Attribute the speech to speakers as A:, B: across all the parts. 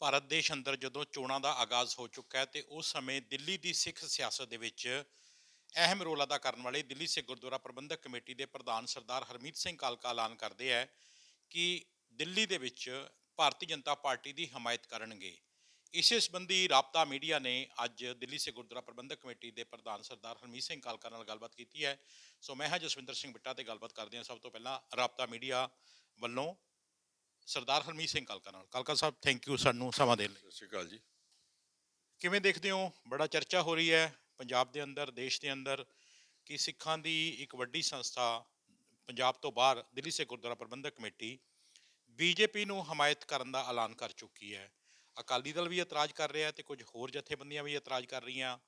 A: ਭਾਰਤ ਦੇਸ਼ ਅੰਦਰ ਜਦੋਂ ਚੋਣਾਂ ਦਾ ਆਗਾਜ਼ ਹੋ ਚੁੱਕਾ ਹੈ ਤੇ ਉਸ ਸਮੇਂ ਦਿੱਲੀ ਦੀ ਸਿੱਖ ਸਿਆਸਤ ਦੇ ਵਿੱਚ ਅਹਿਮ ਰੋਲ ਅਦਾ ਕਰਨ ਵਾਲੇ ਦਿੱਲੀ ਸਿੱਖ ਗੁਰਦੁਆਰਾ ਪ੍ਰਬੰਧਕ ਕਮੇਟੀ ਦੇ ਪ੍ਰਧਾਨ ਸਰਦਾਰ ਹਰਮੀਤ ਸਿੰਘ ਕਾਲਕਾ ਐਲਾਨ ਕਰਦੇ ਹੈ ਕਿ ਦਿੱਲੀ ਦੇ ਵਿੱਚ ਭਾਰਤੀ ਜਨਤਾ ਪਾਰਟੀ ਦੀ ਹਮਾਇਤ ਕਰਨਗੇ। ਇਸੇ ਸੰਬੰਧੀ ਰਾਬਤਾ ਮੀਡੀਆ ਨੇ ਅੱਜ ਦਿੱਲੀ ਸਿੱਖ ਗੁਰਦੁਆਰਾ ਪ੍ਰਬੰਧਕ ਕਮੇਟੀ ਦੇ ਪ੍ਰਧਾਨ ਸਰਦਾਰ ਹਰਮੀਤ ਸਿੰਘ ਕਾਲਕਾ ਨਾਲ ਗੱਲਬਾਤ ਕੀਤੀ ਹੈ। ਸੋ ਮੈਂ ਹਾਂ ਜਸਵਿੰਦਰ ਸਿੰਘ ਬਿੱਟਾ ਤੇ ਗੱਲਬਾਤ ਕਰਦੇ ਹਾਂ। ਸਭ ਤੋਂ ਪਹਿਲਾਂ ਰਾਬਤਾ ਮੀਡੀਆ ਵੱਲੋਂ ਸਰਦਾਰ ਹਰਮੀਤ ਸਿੰਘ ਕਾਲਕਾ ਨਾਲ। ਕਾਲਕਾ ਸਾਹਿਬ ਥੈਂਕ ਯੂ ਸਾਨੂੰ ਸਮਾਂ ਦੇਣ ਲਈ।
B: ਸਤਿ ਸ਼੍ਰੀ ਅਕਾਲ ਜੀ।
A: ਕਿਵੇਂ ਦੇਖਦੇ ਹੋ? ਬੜਾ ਚਰਚਾ ਹੋ ਰਹੀ ਹੈ ਪੰਜਾਬ ਦੇ ਅੰਦਰ ਦੇਸ਼ ਦੇ ਅੰਦਰ ਕਿ ਸਿੱਖਾਂ ਦੀ ਇੱਕ ਵੱਡੀ ਸੰਸਥਾ ਪੰਜਾਬ ਤੋਂ ਬਾਹਰ ਦਿੱਲੀ ਸਿੱਖ ਗੁਰਦੁਆਰਾ ਪ੍ਰਬੰਧਕ ਕਮੇਟੀ ਬੀਜੇਪੀ ਨੂੰ ਹਮਾਇਤ ਕਰਨ ਦਾ ਐਲਾਨ ਕਰ ਚੁੱਕੀ ਹੈ। ਅਕਾਲੀ ਦਲ ਵੀ ਇਤਰਾਜ਼ ਕਰ ਰਿਹਾ ਤੇ ਕੁਝ ਹੋਰ ਜਥੇਬੰਦੀਆਂ ਵੀ ਇਤਰਾਜ਼ ਕਰ ਰਹੀਆਂ।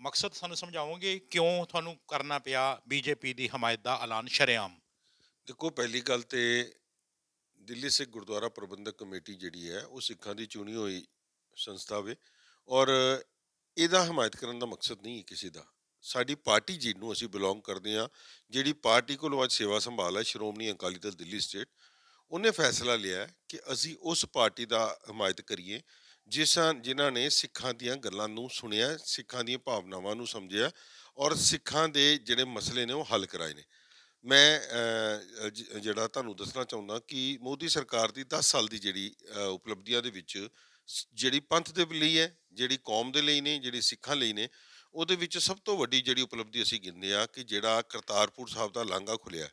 A: ਮਕਸਦ ਸਾਨੂੰ ਸਮਝਾਓਗੇ ਕਿਉਂ ਤੁਹਾਨੂੰ ਕਰਨਾ ਪਿਆ ਬੀਜੇਪੀ ਦੀ ਹਮਾਇਤ ਦਾ ਐਲਾਨ ਸ਼ਰੇਆਮ?
B: ਦੇਖੋ ਪਹਿਲੀ ਗੱਲ ਤੇ ਦਿੱਲੀ ਸਿੱਖ ਗੁਰਦੁਆਰਾ ਪ੍ਰਬੰਧਕ ਕਮੇਟੀ ਜਿਹੜੀ ਹੈ, ਉਹ ਸਿੱਖਾਂ ਦੀ ਚੁਣੀ ਹੋਈ ਸੰਸਥਾ ਵੇ। ਔਰ ਇਹਦਾ ਹਮਾਇਤ ਕਰਨ ਦਾ ਮਕਸਦ ਨਹੀਂ ਹੈ ਕਿਸੇ ਦਾ। ਸਾਡੀ ਪਾਰਟੀ ਜਿਹਨੂੰ ਅਸੀਂ ਬਿਲੋਂਗ ਕਰਦੇ ਹਾਂ। ਜਿਹੜੀ ਪਾਰਟੀ ਕੋਲੋਂ ਅੱਜ ਸੇਵਾ ਸੰਭਾਲ ਹੈ, ਸ਼੍ਰੋਮਣੀ ਅਕਾਲੀ ਦਲ ਦਿੱਲੀ ਸਟੇਟ, ਉਹਨੇ ਫੈਸਲਾ ਲਿਆ ਕਿ ਅਸੀਂ ਉਸ ਪਾਰਟੀ ਦਾ ਹਮਾਇਤ ਕਰੀਏ, ਜਿਸਾਂ ਜਿਨ੍ਹਾਂ ਨੇ ਸਿੱਖਾਂ ਦੀਆਂ ਗੱਲਾਂ ਨੂੰ ਸੁਣਿਆ, ਸਿੱਖਾਂ ਦੀਆਂ ਭਾਵਨਾਵਾਂ ਨੂੰ ਸਮਝਿਆ, ਔਰ ਸਿੱਖਾਂ ਦੇ ਜਿਹੜੇ ਮਸਲੇ ਨੇ ਉਹ ਹੱਲ ਕਰਾਏ ਨੇ। ਮੈਂ ਜਿਹੜਾ ਤੁਹਾਨੂੰ ਦੱਸਣਾ ਚਾਹੁੰਦਾ ਕਿ ਮੋਦੀ ਸਰਕਾਰ ਦੀ 10 ਸਾਲ ਦੀ ਜਿਹੜੀ ਉਪਲਬਧੀਆਂ ਦੇ ਵਿੱਚ ਸ- ਜਿਹੜੀ ਪੰਥ ਦੇ ਲਈ ਹੈ, ਜਿਹੜੀ ਕੌਮ ਦੇ ਲਈ ਨੇ, ਜਿਹੜੀ ਸਿੱਖਾਂ ਲਈ ਨੇ, ਉਹਦੇ ਵਿੱਚ ਸਭ ਤੋਂ ਵੱਡੀ ਜਿਹੜੀ ਉਪਲਬਧੀ ਅਸੀਂ ਗਿਣਦੇ ਆ ਕਿ ਜਿਹੜਾ ਕਰਤਾਰਪੁਰ ਸਾਹਿਬ ਦਾ ਲਾਂਘਾ ਖੁੱਲਿਆ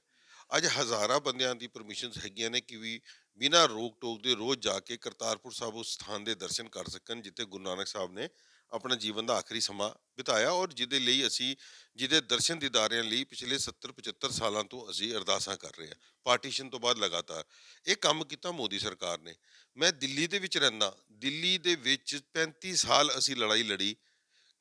B: ਅੱਜ ਹਜ਼ਾਰਾਂ ਬੰਦਿਆਂ ਦੀ ਪਰਮਿਸ਼ਨਸ ਹੈਗੀਆਂ ਨੇ ਕਿ ਵੀ ਬਿਨਾਂ ਰੋਕ ਟੋਕ ਦੇ ਰੋਜ਼ ਜਾ ਕੇ ਕਰਤਾਰਪੁਰ ਸਾਹਿਬ ਉਸ ਸਥਾਨ ਦੇ ਦਰਸ਼ਨ ਕਰ ਸਕਣ, ਜਿੱਥੇ ਗੁਰੂ ਨਾਨਕ ਸਾਹਿਬ ਨੇ ਆਪਣਾ ਜੀਵਨ ਦਾ ਆਖਰੀ ਸਮਾਂ ਬਿਤਾਇਆ ਔਰ ਜਿਹਦੇ ਲਈ ਅਸੀਂ, ਜਿਹਦੇ ਦਰਸ਼ਨ ਦੀਦਾਰਿਆਂ ਲਈ ਪਿਛਲੇ 70 75 ਸਾਲਾਂ ਤੋਂ ਅਸੀਂ ਅਰਦਾਸਾਂ ਕਰ ਰਹੇ ਹਾਂ। ਪਾਰਟੀਸ਼ਨ ਤੋਂ ਬਾਅਦ ਲਗਾਤਾਰ ਇਹ ਕੰਮ ਕੀਤਾ ਮੋਦੀ ਸਰਕਾਰ ਨੇ। ਮੈਂ ਦਿੱਲੀ ਦੇ ਵਿੱਚ ਰਹਿੰਦਾ, ਦਿੱਲੀ ਦੇ ਵਿੱਚ 35 ਸਾਲ ਅਸੀਂ ਲੜਾਈ ਲੜੀ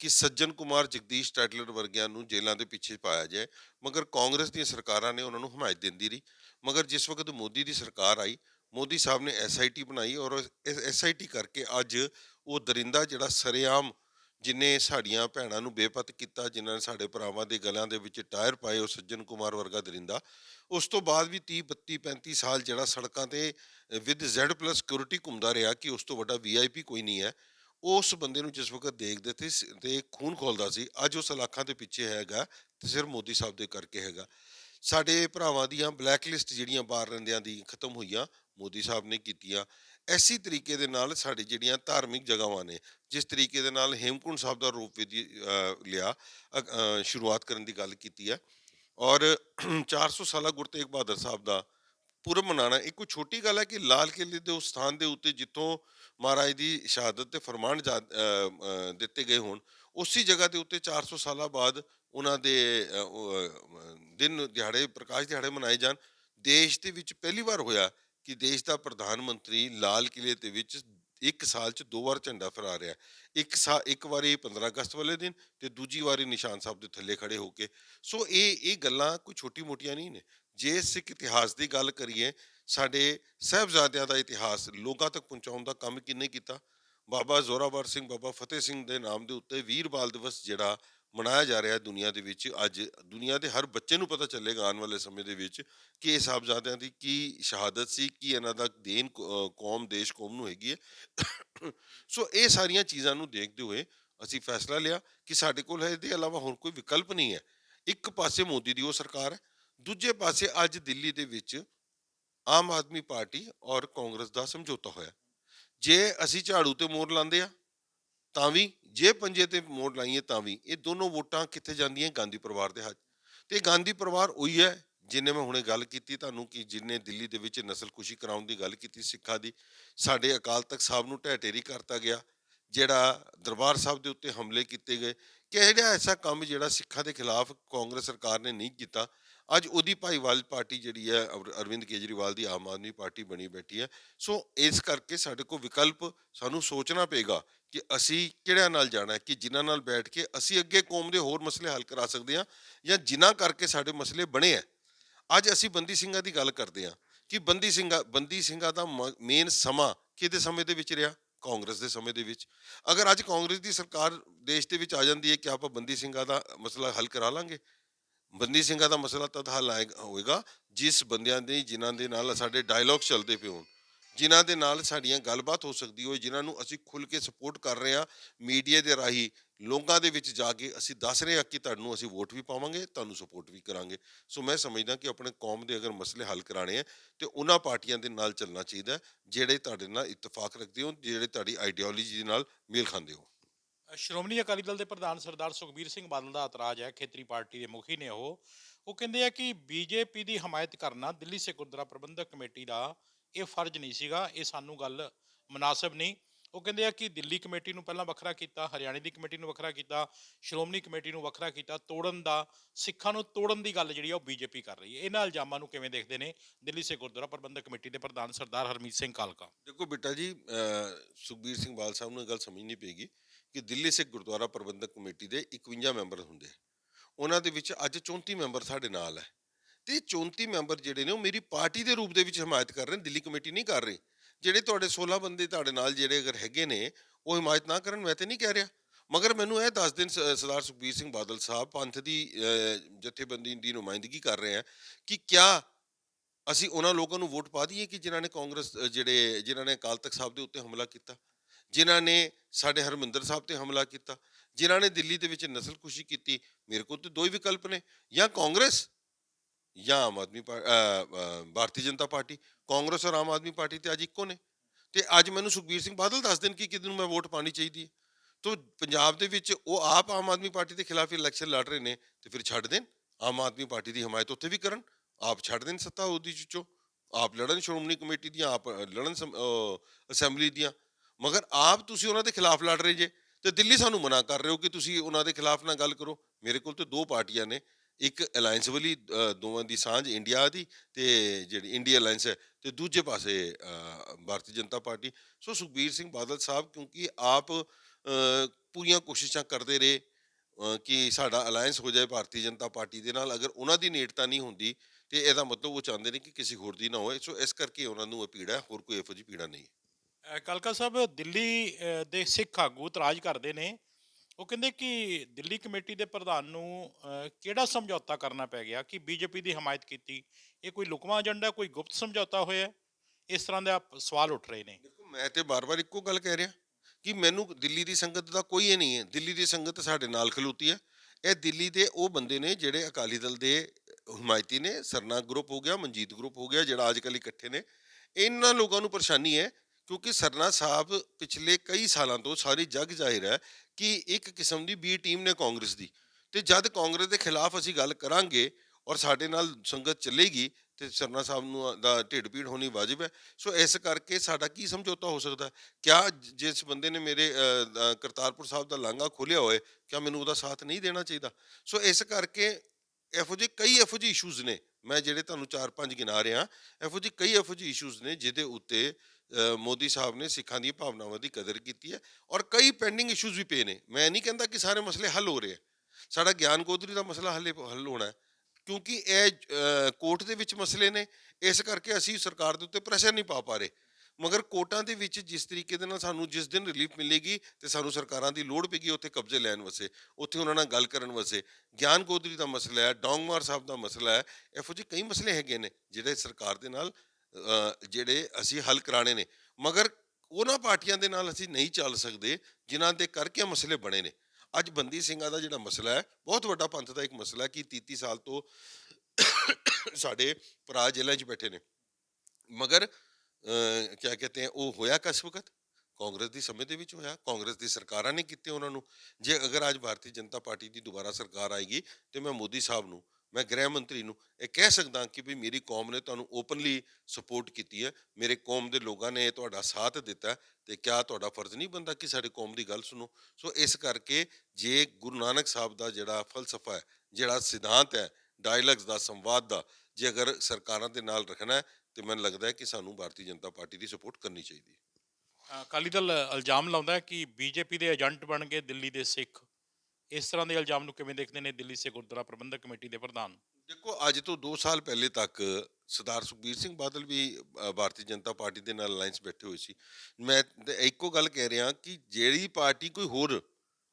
B: ਕਿ ਸੱਜਣ ਕੁਮਾਰ ਜਗਦੀਸ਼ ਟੈਟਲਰ ਵਰਗਿਆਂ ਨੂੰ ਜੇਲ੍ਹਾਂ ਦੇ ਪਿੱਛੇ ਪਾਇਆ ਜਾਏ, ਮਗਰ ਕਾਂਗਰਸ ਦੀਆਂ ਸਰਕਾਰਾਂ ਨੇ ਉਹਨਾਂ ਨੂੰ ਹਮਾਇਤ ਦਿੰਦੀ ਰਹੀ। ਮਗਰ ਜਿਸ ਵਕਤ ਮੋਦੀ ਦੀ ਸਰਕਾਰ ਆਈ, ਮੋਦੀ ਸਾਹਿਬ ਨੇ ਐਸਆਈਟੀ ਬਣਾਈ ਔਰ ਇਸ ਐਸਆਈਟੀ ਕਰਕੇ ਅੱਜ ਉਹ ਦਰਿੰਦਾ ਜਿਹੜਾ ਸਰੇਆਮ ਜਿਨੇ ਸਾਡੀਆਂ ਭੈਣਾਂ ਨੂੰ ਬੇਪਤ ਕੀਤਾ, ਜਿਨ੍ਹਾਂ ਨੇ ਸਾਡੇ ਭਰਾਵਾਂ ਦੇ ਗਲਾਂ ਦੇ ਵਿੱਚ ਟਾਇਰ ਪਾਏ, ਉਹ ਸੱਜਣ ਕੁਮਾਰ ਵਰਗਾ ਦਰਿੰਦਾ। ਉਸ ਤੋਂ ਬਾਅਦ ਵੀ 30 32 35 ਸਾਲ ਜਿਹੜਾ ਸੜਕਾਂ ਤੇ ਵਿਦ Z+ ਸਿਕਿਉਰਿਟੀ ਘੁੰਮਦਾ ਰਿਹਾ ਕਿ ਉਸ ਤੋਂ ਵੱਡਾ ਵੀਆਈਪੀ ਕੋਈ ਨਹੀਂ ਹੈ। ਉਸ ਬੰਦੇ ਨੂੰ ਜਿਸ ਵਕਤ ਦੇਖਦੇ ਤੇ ਸ- ਤੇ ਖੂਨ ਖੋਲਦਾ ਸੀ, ਅੱਜ ਉਸ ਇਲਾਕਾਂ ਦੇ ਪਿੱਛੇ ਹੈਗਾ ਤੇ ਸਿਰਫ ਮੋਦੀ ਸਾਹਿਬ ਦੇ ਕਰਕੇ ਹੈਗਾ। ਸਾਡੇ ਭਰਾਵਾਂ ਦੀਆਂ ਬਲੈਕ ਲਿਸਟ ਜਿਹੜੀਆਂ ਬਾਹਰ ਰਹਿੰਦਿਆਂ ਦੀ ਖਤਮ ਹੋਈਆਂ, ਮੋਦੀ ਸਾਹਿਬ ਨੇ ਕੀਤੀਆਂ। ਐਸੀ ਤਰੀਕੇ ਦੇ ਨਾਲ ਸਾਡੀ ਜਿਹੜੀਆਂ ਧਾਰਮਿਕ ਜਗ੍ਹਾਵਾਂ ਨੇ, ਜਿਸ ਤਰੀਕੇ ਦੇ ਨਾਲ ਹੇਮਕੁੰਡ ਸਾਹਿਬ ਦਾ ਰੂਪ ਵਿਧੀ ਲਿਆ ਸ਼ੁਰੂਆਤ ਕਰਨ ਦੀ ਗੱਲ ਕੀਤੀ ਹੈ। ਔਰ 400 ਸਾਲਾ ਗੁਰੂ ਤੇਗ ਬਹਾਦਰ ਸਾਹਿਬ ਦਾ ਪੁਰਬ ਮਨਾਣਾ ਇਹ ਕੋਈ ਛੋਟੀ ਗੱਲ ਹੈ ਕਿ ਲਾਲ ਕਿਲੇ ਦੇ ਉਸ ਸਥਾਨ ਦੇ ਉੱਤੇ ਜਿੱਥੋਂ ਮਹਾਰਾਜ ਦੀ ਸ਼ਹਾਦਤ ਤੇ ਫਰਮਾਨ ਦਿੱਤੇ ਗਏ ਹੋਣ, ਉਸੇ ਜਗ੍ਹਾ ਦੇ ਉੱਤੇ 400 ਸਾਲਾਂ ਬਾਅਦ ਉਹਨਾਂ ਦੇ ਦਿਨ ਦਿਹਾੜੇ, ਪ੍ਰਕਾਸ਼ ਦਿਹਾੜੇ ਮਨਾਏ ਜਾਣ। ਦੇਸ਼ ਦੇ ਵਿੱਚ ਪਹਿਲੀ ਵਾਰ ਹੋਇਆ ਕਿ ਦੇਸ਼ ਦਾ ਪ੍ਰਧਾਨ ਮੰਤਰੀ ਲਾਲ ਕਿਲੇ ਦੇ ਵਿੱਚ ਇੱਕ ਸਾਲ 'ਚ ਦੋ ਵਾਰ ਝੰਡਾ ਫਹਿਰਾ ਰਿਹਾ ਇੱਕ ਸਾ, ਇੱਕ ਵਾਰੀ 15 ਅਗਸਤ ਵਾਲੇ ਦਿਨ ਤੇ ਦੂਜੀ ਵਾਰੀ ਨਿਸ਼ਾਨ ਸਾਹਿਬ ਦੇ ਥੱਲੇ ਖੜੇ ਹੋ ਕੇ। ਸੋ ਇਹ ਇਹ ਗੱਲਾਂ ਕੋਈ ਛੋਟੀ-ਮੋਟੀਆਂ ਨਹੀਂ ਨੇ। ਜੇ ਸਿੱਖ ਇਤਿਹਾਸ ਦੀ ਗੱਲ ਕਰੀਏ, ਸਾਡੇ ਸਹਿਬਜ਼ਾਦਿਆਂ ਦਾ ਇਤਿਹਾਸ ਲੋਕਾਂ ਤੱਕ ਪਹੁੰਚਾਉਣ ਦਾ ਕੰਮ ਕਿੰਨੇ ਕੀਤਾ? ਬਾਬਾ ਜ਼ੋਰਾਵਰ ਸਿੰਘ, ਬਾਬਾ ਫਤਿਹ ਸਿੰਘ ਦੇ ਨਾਮ ਦੇ ਉੱਤੇ ਵੀਰ ਬਾਲ ਦਿਵਸ ਜਿਹੜਾ ਮਨਾਇਆ ਜਾ ਰਿਹਾ ਦੁਨੀਆ ਦੇ ਵਿੱਚ ਅੱਜ। ਦੁਨੀਆ ਦੇ ਹਰ ਬੱਚੇ ਨੂੰ ਪਤਾ ਚੱਲੇਗਾ ਆਉਣ ਵਾਲੇ ਸਮੇਂ ਦੇ ਵਿੱਚ ਕਿ ਇਹ ਸਾਹਿਬਜ਼ਾਦਿਆਂ ਦੀ ਕੀ ਸ਼ਹਾਦਤ ਸੀ, ਕੀ ਇਹਨਾਂ ਦਾ ਦੇਨ ਕ- ਕੌਮ, ਦੇਸ਼ ਕੌਮ ਨੂੰ ਹੈਗੀ ਹੈ। ਸੋ ਇਹ ਸਾਰੀਆਂ ਚੀਜ਼ਾਂ ਨੂੰ ਦੇਖਦੇ ਹੋਏ ਅਸੀਂ ਫੈਸਲਾ ਲਿਆ ਕਿ ਸਾਡੇ ਕੋਲ ਇਹਦੇ ਇਲਾਵਾ ਹੋਰ ਕੋਈ ਵਿਕਲਪ ਨਹੀਂ ਹੈ। ਇੱਕ ਪਾਸੇ ਮੋਦੀ ਦੀ ਉਹ ਸਰਕਾਰ ਹੈ, ਦੂਜੇ ਪਾਸੇ ਅੱਜ ਦਿੱਲੀ ਦੇ ਵਿੱਚ ਆਮ ਆਦਮੀ ਪਾਰਟੀ ਔਰ ਕਾਂਗਰਸ ਦਾ ਸਮਝੌਤਾ ਹੋਇਆ। ਜੇ ਅਸੀਂ ਝਾੜੂ ਤੇ ਮੋਰ ਲਾਉਂਦੇ ਆ, ਤਾਂ ਵੀ ਜੇ ਪੰਜੇ ਤੇ ਮੋਹਰ ਲਾਈਏ ਤਾਂ ਵੀ ਇਹ ਦੋਨੋਂ ਵੋਟਾਂ ਕਿੱਥੇ ਜਾਂਦੀਆਂ? ਗਾਂਧੀ ਪਰਿਵਾਰ ਦੇ ਹੱਥ। ਤੇ ਗਾਂਧੀ ਪਰਿਵਾਰ ਉਹੀ ਹੈ, ਜਿਨੇ ਮੈਂ ਹੁਣੇ ਗੱਲ ਕੀਤੀ ਤੁਹਾਨੂੰ ਕਿ ਜਿਨੇ ਦਿੱਲੀ ਦੇ ਵਿੱਚ ਨਸਲਕੁਸ਼ੀ ਕਰਾਉਣ ਦੀ ਗੱਲ ਕੀਤੀ ਸਿੱਖਾਂ ਦੀ, ਸਾਡੇ ਅਕਾਲ ਤਖਤ ਸਾਹਿਬ ਨੂੰ ਢਹਿ ਢੇਰੀ ਕਰਤਾ ਗਿਆ, ਜਿਹੜਾ ਦਰਬਾਰ ਸਾਹਿਬ ਦੇ ਉੱਤੇ ਹਮਲੇ ਕੀਤੇ ਗਏ। ਕਿਹੜਾ ਐਸਾ ਕੰਮ ਜਿਹੜਾ ਸਿੱਖਾਂ ਦੇ ਖਿਲਾਫ ਕਾਂਗਰਸ ਸਰਕਾਰ ਨੇ ਨਹੀਂ ਕੀਤਾ? ਅੱਜ ਉਹਦੀ ਭਾਈਵਾਲ ਪਾਰਟੀ ਜਿਹੜੀ ਹੈ ਅਰ- ਅਰਵਿੰਦ ਕੇਜਰੀਵਾਲ ਦੀ ਆਮ ਆਦਮੀ ਪਾਰਟੀ ਬਣੀ ਬੈਠੀ ਹੈ। ਸੋ ਇਸ ਕਰਕੇ ਸਾਡੇ ਕੋਲ ਵਿਕਲਪ ਸਾਨੂੰ ਸੋਚਣਾ ਪਏਗਾ ਕਿ ਅਸੀਂ ਕਿਹੜਿਆਂ ਨਾਲ ਜਾਣਾ ਕਿ ਜਿਨ੍ਹਾਂ ਨਾਲ ਬੈਠ ਕੇ ਅਸੀਂ ਅੱਗੇ ਕੌਮ ਦੇ ਹੋਰ ਮਸਲੇ ਹੱਲ ਕਰਾ ਸਕਦੇ ਹਾਂ ਜਾਂ ਜਿਨ੍ਹਾਂ ਕਰਕੇ ਸਾਡੇ ਮਸਲੇ ਬਣੇ ਆ ਅੱਜ ਅਸੀਂ ਬੰਦੀ ਸਿੰਘਾਂ ਦੀ ਗੱਲ ਕਰਦੇ ਹਾਂ ਕਿ ਬੰਦੀ ਸਿੰਘਾਂ ਬੰਦੀ ਸਿੰਘਾਂ ਦਾ ਮੇਨ ਸਮਾਂ ਕਿਹਦੇ ਸਮੇਂ ਦੇ ਵਿੱਚ ਰਿਹਾ? ਕਾਂਗਰਸ ਦੇ ਸਮੇਂ ਦੇ ਵਿੱਚ। ਅਗਰ ਅੱਜ ਕਾਂਗਰਸ ਦੀ ਸਰਕਾਰ ਦੇਸ਼ ਦੇ ਵਿੱਚ ਆ ਜਾਂਦੀ ਹੈ ਕਿ ਆਪਾਂ ਬੰਦੀ ਸਿੰਘਾਂ ਦਾ ਮਸਲਾ ਹੱਲ ਕਰਾ ਲਾਂਗੇ, ਬੰਦੀ ਸਿੰਘਾਂ ਦਾ ਮਸਲਾ ਤਦ ਹੱਲ ਆਏਗਾ ਹੋਏਗਾ ਜਿਸ ਬੰਦਿਆਂ ਦੇ, ਜਿਨ੍ਹਾਂ ਦੇ ਨਾਲ ਸਾਡੇ ਡਾਇਲੌਗ ਚੱਲਦੇ ਪਏ ਹੋਣ। ਜਿਨ੍ਹਾਂ ਦੇ ਨਾਲ ਸਾਡੀਆਂ ਗੱਲਬਾਤ ਹੋ ਸਕਦੀ ਹੋਏ, ਜਿਨ੍ਹਾਂ ਨੂੰ ਅਸੀਂ ਖੁੱਲ ਕੇ ਸਪੋਰਟ ਕਰ ਰਹੇ ਹਾਂ ਮੀਡੀਆ ਦੇ ਰਾਹੀਂ, ਲੋਕਾਂ ਦੇ ਵਿੱਚ ਜਾ ਕੇ ਅਸੀਂ ਦੱਸ ਰਹੇ ਹਾਂ ਕਿ ਤੁਹਾਨੂੰ ਅਸੀਂ ਵੋਟ ਵੀ ਪਾਵਾਂਗੇ, ਤੁਹਾਨੂੰ ਸਪੋਰਟ ਵੀ ਕਰਾਂਗੇ। ਸੋ ਮੈਂ ਸਮਝਦਾ ਕਿ ਆਪਣੇ ਕੌਮ ਦੇ ਅਗਰ ਮਸਲੇ ਹੱਲ ਕਰਾਣੇ ਆ, ਤੇ ਉਹਨਾਂ ਪਾਰਟੀਆਂ ਦੇ ਨਾਲ ਚੱਲਣਾ ਚਾਹੀਦਾ ਜਿਹੜੇ ਤੁਹਾਡੇ ਨਾਲ ਇਤਫਾਕ ਰੱਖਦੇ ਹੋ ਜਿਹੜੇ ਤੁਹਾਡੀ ਆਈਡੀਓਲੋਜੀ ਦੇ ਨਾਲ ਮੇਲ ਖਾਂਦੇ ਹੋ
A: ਸ਼੍ਰੋਮਣੀ ਅਕਾਲੀ ਦਲ ਦੇ ਪ੍ਰਧਾਨ ਸਰਦਾਰ ਸੁਖਬੀਰ ਸਿੰਘ ਬਾਦਲ ਦਾ ਇਤਰਾਜ਼ ਹੈ, ਖੇਤਰੀ ਪਾਰਟੀ ਦੇ ਮੁਖੀ ਨੇ ਉਹ। ਉਹ ਕਹਿੰਦੇ ਆ ਕਿ ਬੀਜੇਪੀ ਦੀ ਹਮਾਇਤ ਕਰਨਾ ਦਿੱਲੀ ਸਿੱਖ ਗੁਰਦੁਆਰਾ ਪ੍ਰਬੰਧਕ ਕਮੇਟੀ ਦਾ ਇਹ ਫਰਜ਼ ਨਹੀਂ ਸੀਗਾ, ਇਹ ਸਾਨੂੰ ਗੱਲ ਮੁਨਾਸਬ ਨਹੀਂ। ਉਹ ਕਹਿੰਦੇ ਆ ਕਿ ਦਿੱਲੀ ਕਮੇਟੀ ਨੂੰ ਪਹਿਲਾਂ ਵੱਖਰਾ ਕੀਤਾ, ਹਰਿਆਣੇ ਦੀ ਕਮੇਟੀ ਨੂੰ ਵੱਖਰਾ ਕੀਤਾ, ਸ਼੍ਰੋਮਣੀ ਕਮੇਟੀ ਨੂੰ ਵੱਖਰਾ ਕੀਤਾ। ਤੋੜਨ ਦਾ, ਸਿੱਖਾਂ ਨੂੰ ਤੋੜਨ ਦੀ ਗੱਲ ਜਿਹੜੀ ਆ ਉਹ ਬੀਜੇਪੀ ਕਰ ਰਹੀ ਹੈ। ਇਹਨਾਂ ਇਲਜ਼ਾਮਾਂ ਨੂੰ ਕਿਵੇਂ ਦੇਖਦੇ ਨੇ? ਦਿੱਲੀ ਸਿੱਖ ਗੁਰਦੁਆਰਾ ਪ੍ਰਬੰਧਕ ਕਮੇਟੀ ਦੇ ਪ੍ਰਧਾਨ ਸਰਦਾਰ ਹਰਮੀਤ ਸਿੰਘ ਕਾਲਕਾ।
B: ਦੇਖੋ ਬੇਟਾ ਜੀ ਸੁਖਬੀਰ ਸਿੰਘ ਬਾਲ ਸਾਹਿਬ ਨੂੰ ਇਹ ਗੱਲ ਸਮਝਣੀ ਪਏਗੀ ਕਿ ਦਿੱਲੀ ਸਿੱਖ ਗੁਰਦੁਆਰਾ ਪ੍ਰਬੰਧਕ ਕਮੇਟੀ ਦੇ 51 ਮੈਂਬਰ ਹੁੰਦੇ ਉਹਨਾਂ ਦੇ ਵਿੱਚ ਅੱਜ 34 ਮੈਂਬਰ ਸਾਡੇ ਨਾਲ ਹੈ। ਤੇ ਇਹ 34 ਮੈਂਬਰ ਜਿਹੜੇ ਨੇ ਉਹ ਮੇਰੀ ਪਾਰਟੀ ਦੇ ਰੂਪ ਦੇ ਵਿੱਚ ਹਮਾਇਤ ਕਰ ਰਹੇ ਨੇ, ਦਿੱਲੀ ਕਮੇਟੀ ਨਹੀਂ ਕਰ ਰਹੀ। ਜਿਹੜੇ ਤੁਹਾਡੇ 16 ਬੰਦੇ ਤੁਹਾਡੇ ਨਾਲ ਜਿਹੜੇ ਅਗਰ ਹੈਗੇ ਨੇ, ਉਹ ਹਮਾਇਤ ਨਾ ਕਰਨ, ਮੈਂ ਤੇ ਨਹੀਂ ਕਹਿ ਰਿਹਾ। ਮਗਰ ਮੈਨੂੰ ਇਹ ਦੱਸ ਦਿਨ ਸ- ਸਰਦਾਰ ਸੁਖਬੀਰ ਸਿੰਘ ਬਾਦਲ ਸਾਹਿਬ ਪੰਥ ਦੀ ਜਥੇਬੰਦੀ ਦੀ ਨੁਮਾਇੰਦਗੀ ਕਰ ਰਹੇ ਆ ਕਿ ਕਿਆ ਅਸੀਂ ਉਹਨਾਂ ਲੋਕਾਂ ਨੂੰ ਵੋਟ ਪਾ ਦਈਏ ਕਿ ਜਿਨ੍ਹਾਂ ਨੇ ਕਾਂਗਰਸ ਜਿਹੜੇ, ਜਿਨ੍ਹਾਂ ਨੇ ਅਕਾਲ ਤਖਤ ਸਾਹਿਬ ਦੇ ਉੱਤੇ ਹਮਲਾ ਕੀਤਾ? ਜਿਨ੍ਹਾਂ ਨੇ ਸਾਡੇ ਹਰਮਿੰਦਰ ਸਾਹਿਬ ਤੇ ਹਮਲਾ ਕੀਤਾ? ਜਿਨ੍ਹਾਂ ਨੇ ਦਿੱਲੀ ਦੇ ਵਿੱਚ ਨਸਲਕੁਸ਼ੀ ਕੀਤੀ? ਮੇਰੇ ਕੋਲ ਤੇ ਦੋ ਹੀ ਵਿਕਲਪ ਨੇ। ਜਾਂ ਕਾਂਗਰਸ ਜਾਂ ਆਮ ਆਦਮੀ ਪਾ- ਭਾਰਤੀ ਜਨਤਾ ਪਾਰਟੀ, ਕਾਂਗਰਸ ਔਰ ਆਮ ਆਦਮੀ ਪਾਰਟੀ ਤੇ ਅੱਜ ਇੱਕੋ ਨੇ। ਤੇ ਅੱਜ ਮੈਨੂੰ ਸੁਖਬੀਰ ਸਿੰਘ ਬਾਦਲ ਦੱਸ ਦੇਣ ਕਿ ਕਿਹਨੂੰ ਮੈਂ ਵੋਟ ਪਾਣੀ ਚਾਹੀਦੀ ਹੈ। ਤੋ ਪੰਜਾਬ ਦੇ ਵਿੱਚ ਉਹ ਆਪ ਆਮ ਆਦਮੀ ਪਾਰਟੀ ਦੇ ਖਿਲਾਫ ਇਲੈਕਸ਼ਨ ਲੜ ਰਹੇ ਨੇ ਤੇ ਫਿਰ ਛੱਡ ਦੇਣ। ਆਮ ਆਦਮੀ ਪਾਰਟੀ ਦੀ ਹਮਾਇਤ ਉੱਥੇ ਵੀ ਕਰਨ। ਆਪ ਛੱਡ ਦੇਣ ਸੱਤਾ ਉਹਦੀ ਚੋਂ ਆਪ ਲੜਨ ਸ਼੍ਰੋਮਣੀ ਕਮੇਟੀ ਦੀਆਂ, ਆਪ ਲੜਨ ਸਮ- ਅਸੈਂਬਲੀ ਦੀਆਂ। ਮਗਰ ਆਪ ਤੁਸੀਂ ਉਹਨਾਂ ਦੇ ਖਿਲਾਫ ਲੜ ਰਹੇ ਜੇ, ਤੇ ਦਿੱਲੀ ਸਾਨੂੰ ਮਨਾ ਕਰ ਰਹੇ ਹੋ ਕਿ ਤੁਸੀਂ ਉਹਨਾਂ ਦੇ ਖਿਲਾਫ ਨਾ ਗੱਲ ਕਰੋ। ਮੇਰੇ ਕੋਲ ਤੇ ਦੋ ਪਾਰਟੀਆਂ ਨੇ। ਇੱਕ ਅਲਾਈਅੰਸ ਵਾਲੀ ਦੋਵਾਂ ਦੀ ਸਾਂਝ ਇੰਡੀਆ ਦੀ ਤੇ ਜਿਹੜੀ ਇੰਡੀਆ ਅਲਾਈਅੰਸ ਹੈ ਤੇ ਦੂਜੇ ਪਾਸੇ ਭਾਰਤੀ ਜਨਤਾ ਪਾਰਟੀ। ਸੋ ਸੁਖਬੀਰ ਸਿੰਘ ਬਾਦਲ ਸਾਹਿਬ ਕਿਉਂਕਿ ਆਪ ਪੂਰੀਆਂ ਕੋਸ਼ਿਸ਼ਾਂ ਕਰਦੇ ਰਹੇ ਕਿ ਸਾਡਾ ਅਲਾਈਅੰਸ ਹੋ ਜਾਏ ਭਾਰਤੀ ਜਨਤਾ ਪਾਰਟੀ ਦੇ ਨਾਲ ਅਗਰ ਉਹਨਾਂ ਦੀ ਨੇੜਤਾ ਨਹੀਂ ਹੁੰਦੀ ਤੇ ਇਹਦਾ ਮਤਲਬ ਉਹ ਚਾਹੁੰਦੇ ਨੇ ਕਿ ਕਿਸੇ ਹੋਰ ਦੀ ਨਾ ਹੋਏ। ਸੋ ਇਸ ਕਰਕੇ ਉਹਨਾਂ ਨੂੰ ਇਹ ਪੀੜਾ ਹੋਰ ਕੋਈ ਇਹੋ ਜਿਹੀ ਪੀੜਾ ਨਹੀਂ
A: ਅ, ਕਲਕਾ ਸਾਹਿਬ ਦਿੱਲੀ ਦੇ ਸਿੱਖ ਆਗੂ ਤਰਾਜ ਕਰਦੇ ਨੇ ਉਹ ਕਹਿੰਦੇ ਕਿ ਦਿੱਲੀ ਕਮੇਟੀ ਦੇ ਪ੍ਰਧਾਨ ਨੂੰ ਅ, ਕਿਹੜਾ ਸਮਝੌਤਾ ਕਰਨਾ ਪੈ ਗਿਆ ਕਿ ਬੀਜੇਪੀ ਦੀ ਹਮਾਇਤ ਕੀਤੀ? ਇਹ ਕੋਈ ਲੁਕਵਾਂ ਏਜੰਡਾ ਕੋਈ ਗੁਪਤ ਸਮਝੌਤਾ ਹੋਇਆ? ਹੈ? ਇਸ ਤਰ੍ਹਾਂ ਦੇ ਆਪ ਸਵਾਲ ਉੱਠ ਰਹੇ ਨੇ।
B: ਦੇਖੋ ਮੈਂ ਤੇ ਬਾਰ-ਬਾਰ ਇੱਕੋ ਗੱਲ ਕਹਿ ਰਿਹਾ ਕਿ ਮੈਨੂੰ ਦਿੱਲੀ ਦੀ ਸੰਗਤ ਦਾ ਕੋਈ ਇਹ ਨਹੀਂ ਹੈ। ਦਿੱਲੀ ਦੀ ਸੰਗਤ ਸਾਡੇ ਨਾਲ ਖਲੋਤੀ ਹੈ। ਇਹ ਦਿੱਲੀ ਦੇ ਉਹ ਬੰਦੇ ਨੇ ਜਿਹੜੇ ਅਕਾਲੀ ਦਲ ਦੇ ਹਮਾਇਤੀ ਨੇ ਸਰਨਾ ਗਰੁੱਪ ਹੋ ਗਿਆ ਮਨਜੀਤ ਗਰੁੱਪ ਹੋ ਗਿਆ ਜਿਹੜਾ ਅੱਜ ਕੱਲ੍ਹ ਇਕੱਠੇ ਨੇ। ਇਹਨਾਂ ਲੋਕਾਂ ਨੂੰ ਪਰੇਸ਼ਾਨੀ ਹੈ ਕਿਉਂਕਿ ਸਰਨਾ ਸਾਹਿਬ ਪਿਛਲੇ ਕਈ ਸਾਲਾਂ ਤੋਂ ਸਾਰੀ ਜਗ ਜ਼ਾਹਿਰ ਹੈ ਕਿ ਇੱਕ ਕਿਸਮ ਦੀ ਬੀ ਟੀਮ ਨੇ ਕਾਂਗਰਸ ਦੀ। ਤੇ ਜਦ ਕਾਂਗਰਸ ਦੇ ਖਿਲਾਫ ਅਸੀਂ ਗੱਲ ਕਰਾਂਗੇ ਔਰ ਸਾਡੇ ਨਾਲ ਸੰਗਤ ਚੱਲੇਗੀ ਤੇ ਸਰਨਾ ਸਾਹਿਬ ਨੂੰ ਦਾ ਢਿੱਡ ਪੀੜ ਹੋਣੀ ਵਾਜਿਬ ਹੈ, ਸੋ ਇਸ ਕਰਕੇ ਸਾਡਾ ਕੀ ਸਮਝੌਤਾ ਹੋ ਸਕਦਾ? ਕਿਆ ਜਿਸ ਬੰਦੇ ਨੇ ਮੇਰੇ ਕਰਤਾਰਪੁਰ ਸਾਹਿਬ ਦਾ ਲਾਂਘਾ ਖੋਲਿਆ ਹੋਏ, ਕਿਆ ਮੈਨੂੰ ਉਹਦਾ ਸਾਥ ਨਹੀਂ ਦੇਣਾ ਚਾਹੀਦਾ? ਸੋ ਇਸ ਕਰਕੇ ਇਹੋ ਜਿਹੇ ਕਈ ਇਹੋ ਜਿਹੇ ਇਸ਼ੂਜ਼ ਨੇ, ਮੈਂ ਜਿਹੜੇ ਤੁਹਾਨੂੰ ਚਾਰ ਪੰਜ ਗਿਣਾ ਰਿਹਾ, ਇਹੋ ਜਿਹੇ ਕਈ ਇਹੋ ਜਿਹੇ ਇਸ਼ੂਜ਼ ਨੇ ਜਿਹਦੇ ਉੱਤੇ ਮੋਦੀ ਸਾਹਿਬ ਨੇ ਸਿੱਖਾਂ ਦੀ ਭਾਵਨਾਵਾਂ ਦੀ ਕਦਰ ਕੀਤੀ ਹੈ ਔਰ ਕਈ ਪੈਂਡਿੰਗ ਇਸ਼ੂਜ਼ ਵੀ ਪਏ ਨੇ। ਮੈਂ ਨਹੀਂ ਕਹਿੰਦਾ ਕਿ ਸਾਰੇ ਮਸਲੇ ਹੱਲ ਹੋ ਰਹੇ ਹੈ। ਸਾਡਾ ਗਿਆਨ ਗੋਦਰੀ ਦਾ ਮਸਲਾ ਹੱਲੇ ਹੱਲ ਹੋਣਾ ਕਿਉਂਕਿ ਇਹ ਕੋਰਟ ਦੇ ਵਿੱਚ ਮਸਲੇ ਨੇ, ਇਸ ਕਰਕੇ ਅਸੀਂ ਸਰਕਾਰ ਦੇ ਉੱਤੇ ਪ੍ਰੈਸ਼ਰ ਨਹੀਂ ਪਾ ਪਾ ਰਹੇ। ਮਗਰ ਕੋਰਟਾਂ ਦੇ ਵਿੱਚ ਜਿਸ ਤਰੀਕੇ ਦੇ ਨਾਲ ਸਾਨੂੰ ਜਿਸ ਦਿਨ ਰਿਲੀਫ ਮਿਲੇਗੀ ਤੇ ਸਾਨੂੰ ਸਰਕਾਰਾਂ ਦੀ ਲੋੜ ਪਏਗੀ, ਉੱਥੇ ਕਬਜ਼ੇ ਲੈਣ ਵਾਸਤੇ, ਉੱਥੇ ਉਹਨਾਂ ਨਾਲ ਗੱਲ ਕਰਨ ਵਾਸਤੇ। ਗਿਆਨ ਗੋਦਰੀ ਦਾ ਮਸਲਾ ਹੈ, ਡੋਂਗਮਾਰ ਸਾਹਿਬ ਦਾ ਮਸਲਾ ਹੈ, ਇਹੋ ਜਿਹੇ ਕਈ ਮਸਲੇ ਹੈਗੇ ਨੇ, ਜਿਹੜੇ ਸਰਕਾਰ ਦੇ ਨਾਲ ਜਿਹੜੇ ਅਸੀਂ ਹੱਲ ਕਰਾਣੇ ਨੇ। ਮਗਰ ਉਹਨਾਂ ਪਾਰਟੀਆਂ ਦੇ ਨਾਲ ਅਸੀਂ ਨਹੀਂ ਚੱਲ ਸਕਦੇ ਜਿਨ੍ਹਾਂ ਦੇ ਕਰਕੇ ਮਸਲੇ ਬਣੇ ਨੇ। ਅੱਜ ਬੰਦੀ ਸਿੰਘਾਂ ਦਾ ਜਿਹੜਾ ਮਸਲਾ ਹੈ ਬਹੁਤ ਵੱਡਾ ਪੰਥ ਦਾ ਇੱਕ ਮਸਲਾ ਕਿ 33 ਸਾਲ ਤੋਂ ਸਾਡੇ ਭਰਾ ਜੇਲ੍ਹਾਂ 'ਚ ਬੈਠੇ ਨੇ। ਮਗਰ ਅਹ, ਕਿਆ ਕਹਤੇ ਹੈ ਉਹ ਹੋਇਆ ਕਿਸ ਵਕਤ? ਕਾਂਗਰਸ ਦੀ ਸਮੇਂ ਦੇ ਵਿੱਚ ਹੋਇਆ। ਕਾਂਗਰਸ ਦੀ ਸਰਕਾਰਾਂ ਨੇ ਕੀਤੇ ਉਹਨਾਂ ਨੂੰ। ਜੇ ਅਗਰ ਅੱਜ ਭਾਰਤੀ ਜਨਤਾ ਪਾਰਟੀ ਦੀ ਦੁਬਾਰਾ ਸਰਕਾਰ ਆਏਗੀ ਤੇ ਮੈਂ ਮੋਦੀ ਸਾਹਿਬ ਨੂੰ ਮੈਂ ਗ੍ਰਹਿ ਮੰਤਰੀ ਨੂੰ ਇਹ ਕਹਿ ਸਕਦਾ ਕਿ ਵੀ ਮੇਰੀ ਕੌਮ ਨੇ ਤੁਹਾਨੂੰ ਓਪਨਲੀ ਸਪੋਰਟ ਕੀਤੀ ਹੈ ਮੇਰੇ ਕੌਮ ਦੇ ਲੋਕਾਂ ਨੇ ਤੁਹਾਡਾ ਸਾਥ ਦਿੱਤਾ ਹੈ, ਤੇ ਕਿਆ ਤੁਹਾਡਾ ਫਰਜ਼ ਨਹੀਂ ਬਣਦਾ ਕਿ ਸਾਡੇ ਕੌਮ ਦੀ ਗੱਲ ਸੁਣੋ। ਸੋ ਇਸ ਕਰਕੇ ਜੇ ਗੁਰੂ ਨਾਨਕ ਸਾਹਿਬ ਦਾ ਜਿਹੜਾ ਫਲਸਫਾ ਹੈ ਜਿਹੜਾ ਸਿਧਾਂਤ ਹੈ ਡਾਇਲੌਗਸ ਦਾ ਸੰਵਾਦ ਦਾ ਜੇ ਅਗਰ ਸਰਕਾਰਾਂ ਦੇ ਨਾਲ ਰੱਖਣਾ ਹੈ ਤੇ ਮੈਨੂੰ ਲੱਗਦਾ ਹੈ ਕਿ ਸਾਨੂੰ ਭਾਰਤੀ ਜਨਤਾ ਪਾਰਟੀ ਦੀ ਸਪੋਰਟ ਕਰਨੀ ਚਾਹੀਦੀ ਹੈ।
A: ਅਕਾਲੀ ਦਲ ਇਲਜ਼ਾਮ ਲਾਉਂਦਾ ਹੈ ਕਿ ਬੀਜੇਪੀ ਦੇ ਏਜੰਟ ਬਣ ਗਏ ਦਿੱਲੀ ਦੇ ਸਿੱਖ ਇਸ ਤਰ੍ਹਾਂ ਦੇ ਇਲਜ਼ਾਮ ਨੂੰ ਕਿਵੇਂ ਦੇਖਦੇ ਨੇ ਦਿੱਲੀ ਸਿੱਖ ਗੁਰਦੁਆਰਾ ਪ੍ਰਬੰਧਕ ਕਮੇਟੀ ਦੇ ਪ੍ਰਧਾਨ?
B: ਦੇਖੋ, ਅੱਜ ਤੋਂ 2 ਸਾਲ ਪਹਿਲੇ ਤੱਕ ਸਰਦਾਰ ਸੁਖਬੀਰ ਸਿੰਘ ਬਾਦਲ ਵੀ ਭਾਰਤੀ ਜਨਤਾ ਪਾਰਟੀ ਦੇ ਨਾਲ ਅਲਾਈਅੰਸ ਬੈਠੇ ਹੋਏ ਸੀ। ਮੈਂ ਇੱਕੋ ਗੱਲ ਕਹਿ ਰਿਹਾ ਕਿ ਜਿਹੜੀ ਪਾਰਟੀ ਕੋਈ ਹੋਰ